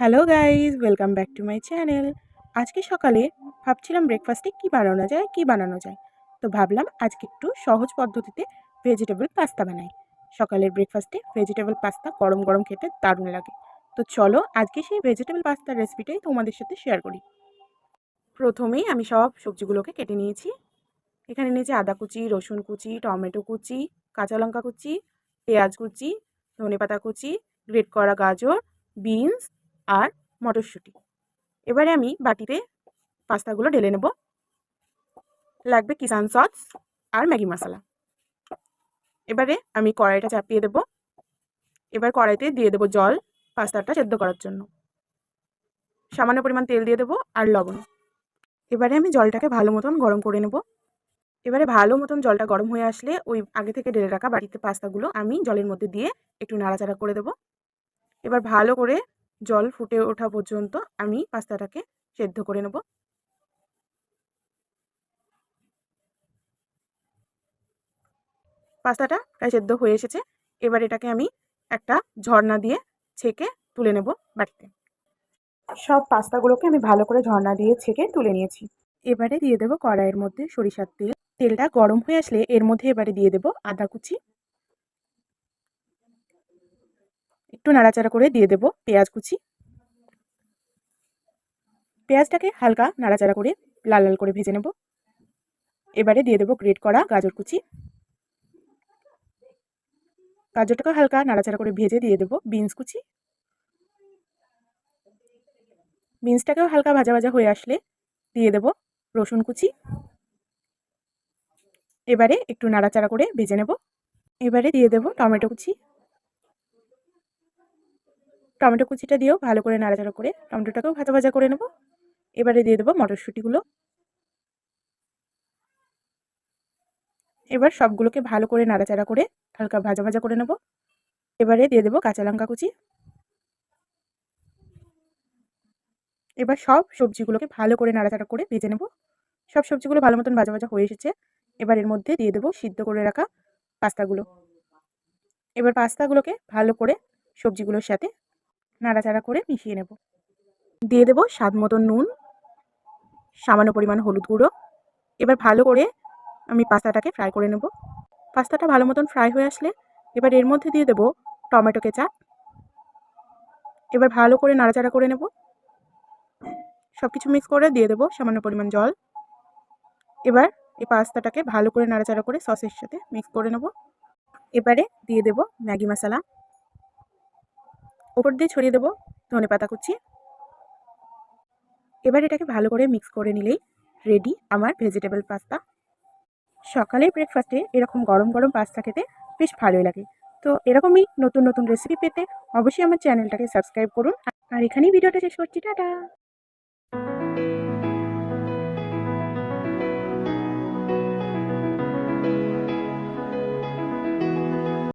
Hello guys welcome back to my channel. আজকে সকালে ভাবছিলাম ব্রেকফাস্টে কি বানানো যায়, কি বানানো যায়? তো ভাবলাম আজকে একটু সহজ পদ্ধতিতে ভেজিটেবল পাস্তা বানাই। সকালের ব্রেকফাস্টে ভেজিটেবল পাস্তা গরম গরম খেতে দারুণ লাগে। তো চলো আজকে সেই ভেজিটেবল পাস্তার রেসিপিটাই তোমাদের সাথে শেয়ার করি। প্রথমেই আমি সব সবজিগুলোকে কেটে নিয়েছি। এখানে নিয়েছি আদা কুচি, রসুন কুচি, টমেটো কুচি, কাঁচা লঙ্কা কুচি, পেঁয়াজ কুচি, ধনেপাতা কুচি, গ্রেট করা গাজর, বিনস আর মটরশুঁটি। এবারে আমি বাটিতে পাস্তাগুলো ঢেলে নেব। লাগবে কিষান সস আর ম্যাগি মশলা। এবারে আমি কড়াইটা চাপিয়ে দেব। এবার কড়াইতে দিয়ে দেবো জল পাস্তাটা সেদ্ধ করার জন্য। সামান্য পরিমাণ তেল দিয়ে দেবো আর লবণ। এবারে আমি জলটাকে ভালো মতন গরম করে নেব। এবারে ভালো মতন জলটা গরম হয়ে আসলে ওই আগে থেকে ঢেলে রাখা বাড়িতে পাস্তাগুলো আমি জলের মধ্যে দিয়ে একটু নাড়াচাড়া করে দেব। এবার ভালো করে জল ফুটে ওঠা পর্যন্ত আমি পাস্তাটাকে সেদ্ধ করে নেব। পাস্তাটা প্রায় সেদ্ধ হয়ে এসেছে। এবার এটাকে আমি একটা ঝর্ণা দিয়ে ছেঁকে তুলে নেব বাটিতে। সব পাস্তাগুলোকে আমি ভালো করে ঝর্ণা দিয়ে ছেঁকে তুলে নিয়েছি। এবারে দিয়ে দেবো কড়াইয়ের মধ্যে সরিষার তেল। তেলটা গরম হয়ে আসলে এর মধ্যে এবারে দিয়ে দেবো আদা কুচি একটু নাড়াচাড়া করে দিয়ে দেবো পেঁয়াজ কুচি। পেঁয়াজটাকে হালকা নাড়াচাড়া করে লাল লাল করে ভেজে নেব। এবারে দিয়ে দেবো গ্রেট করা গাজর কুচি। গাজরটাকে হালকা নাড়াচাড়া করে ভেজে দিয়ে দেবো বিনস কুচি। বিনসটাকেও হালকা ভাজা ভাজা হয়ে আসলে দিয়ে দেবো রসুন কুচি। এবারে একটু নাড়াচাড়া করে ভেজে নেব। এবারে দিয়ে দেবো টমেটো কুচি। টমেটো কুচিটা দিয়েও ভালো করে নাড়াচাড়া করে টমেটোটাকেও ভাজা ভাজা করে নেব। এবারে দিয়ে দেবো মটরশুঁটিগুলো। এবার সবগুলোকে ভালো করে নাড়াচাড়া করে হালকা ভাজা ভাজা করে নেব। এবারে দিয়ে দেবো কাঁচা লঙ্কা কুচি। এবার সব সবজিগুলোকে ভালো করে নাড়াচাড়া করে ভেজে নেব। সব সবজিগুলো ভালো মতন ভাজা ভাজা হয়ে এসেছে। এবার এর মধ্যে দিয়ে দেবো সিদ্ধ করে রাখা পাস্তাগুলো। এবার পাস্তাগুলোকে ভালো করে সবজিগুলোর সাথে নাড়াচাড়া করে মিশিয়ে নেব। দিয়ে দেবো স্বাদ মতন নুন, সামান্য পরিমাণ হলুদ গুঁড়ো। এবার ভালো করে আমি পাস্তাটাকে ফ্রাই করে নেব। পাস্তাটা ভালো মতন ফ্রাই হয়ে আসলে এবার এর মধ্যে দিয়ে দেবো টমেটো কেচাপ। এবার ভালো করে নাড়াচাড়া করে নেব। সব কিছু মিক্স করে দিয়ে দেবো সামান্য পরিমাণ জল। এবার এই পাস্তাটাকে ভালো করে নাড়াচাড়া করে সসের সাথে মিক্স করে নেব। এবারে দিয়ে দেবো ম্যাগি মশলা। ওপর দিয়ে ছড়িয়ে দেবো ধনে পাতা কুচি। এবার এটাকে ভালো করে মিক্স করে নিলেই রেডি আমার ভেজিটেবল পাস্তা সকালে ব্রেকফাস্টে এরকম গরম গরম পাস্তা খেতে বেশ ভালোই লাগে। তো এরকমই নতুন নতুন রেসিপি পেতে অবশ্যই আমার চ্যানেলটাকে সাবস্ক্রাইব করুন। আর এখানেই ভিডিওটা শেষ করছি, টাটা।